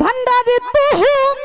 ভান্ডারে তুহুম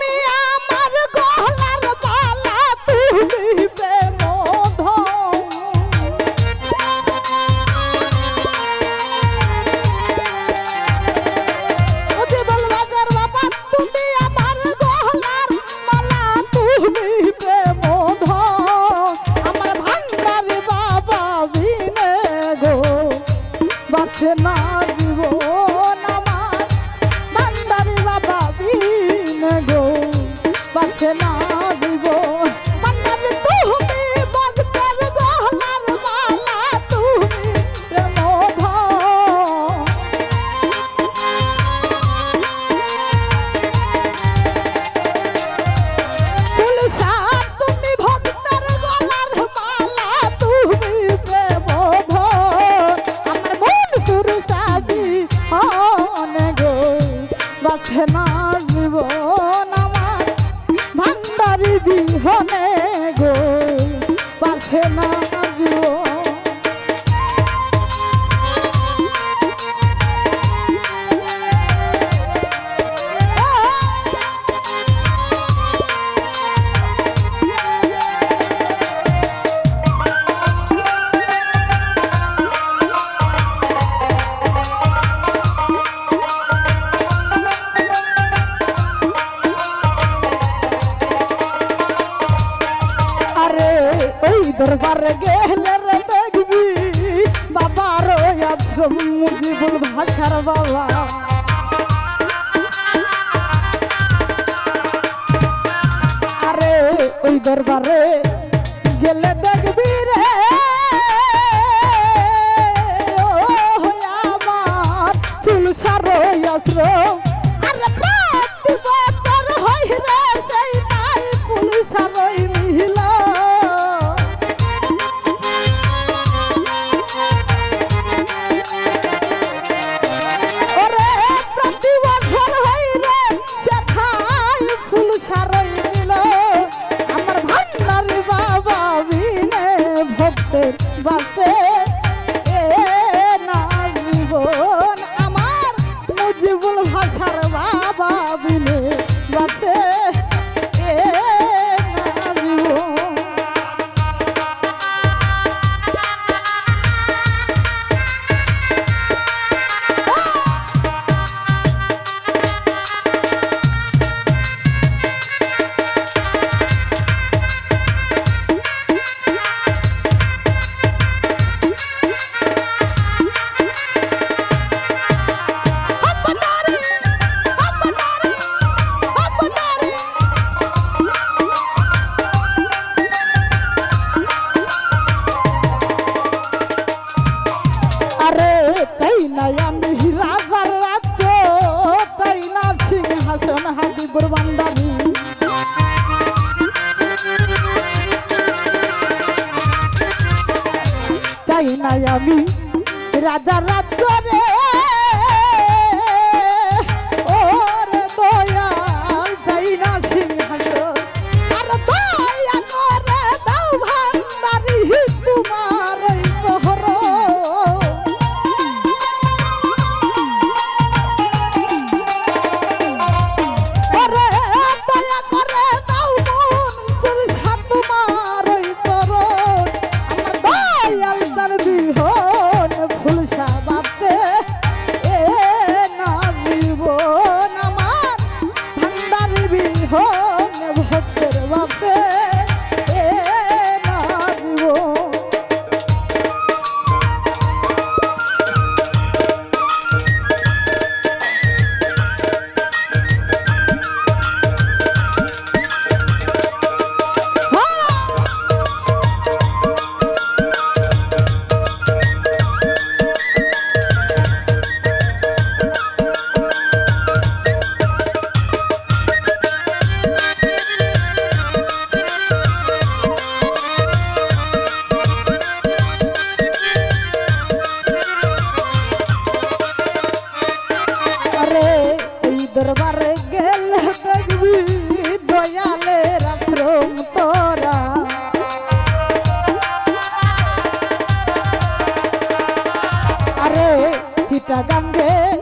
বাবা। আরে ওই দরবারে গেলে হাঁটি গুরবান্দারি তাই নাই আমি রাজা রাজ love this. একটা গান রে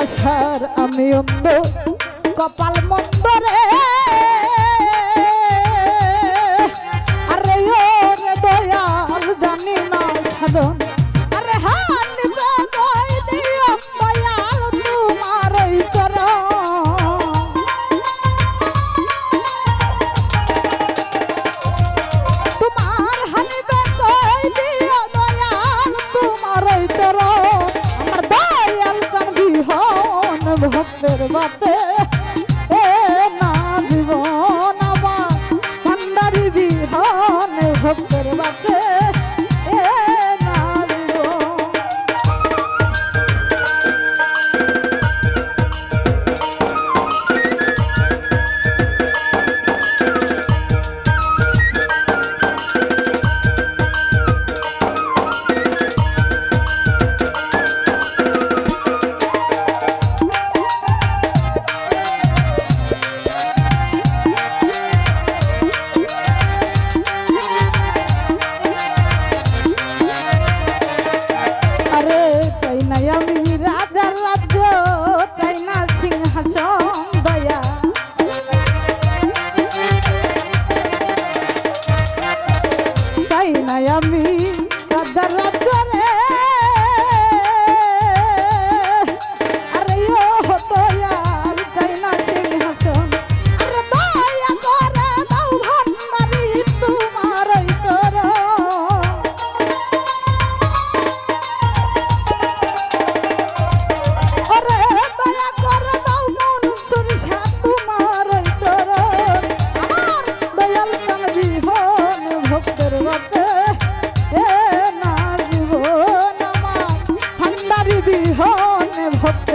আশার আমি অন্ধ কপাল মন্দ রে। স্বপ্নের বাতে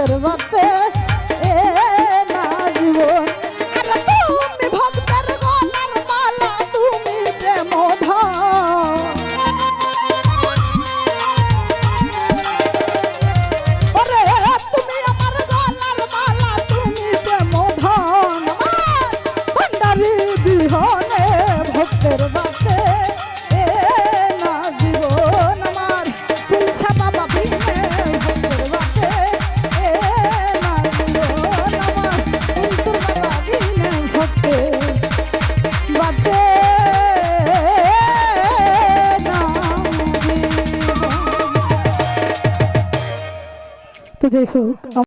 ಸರ್ವಾ 아 무.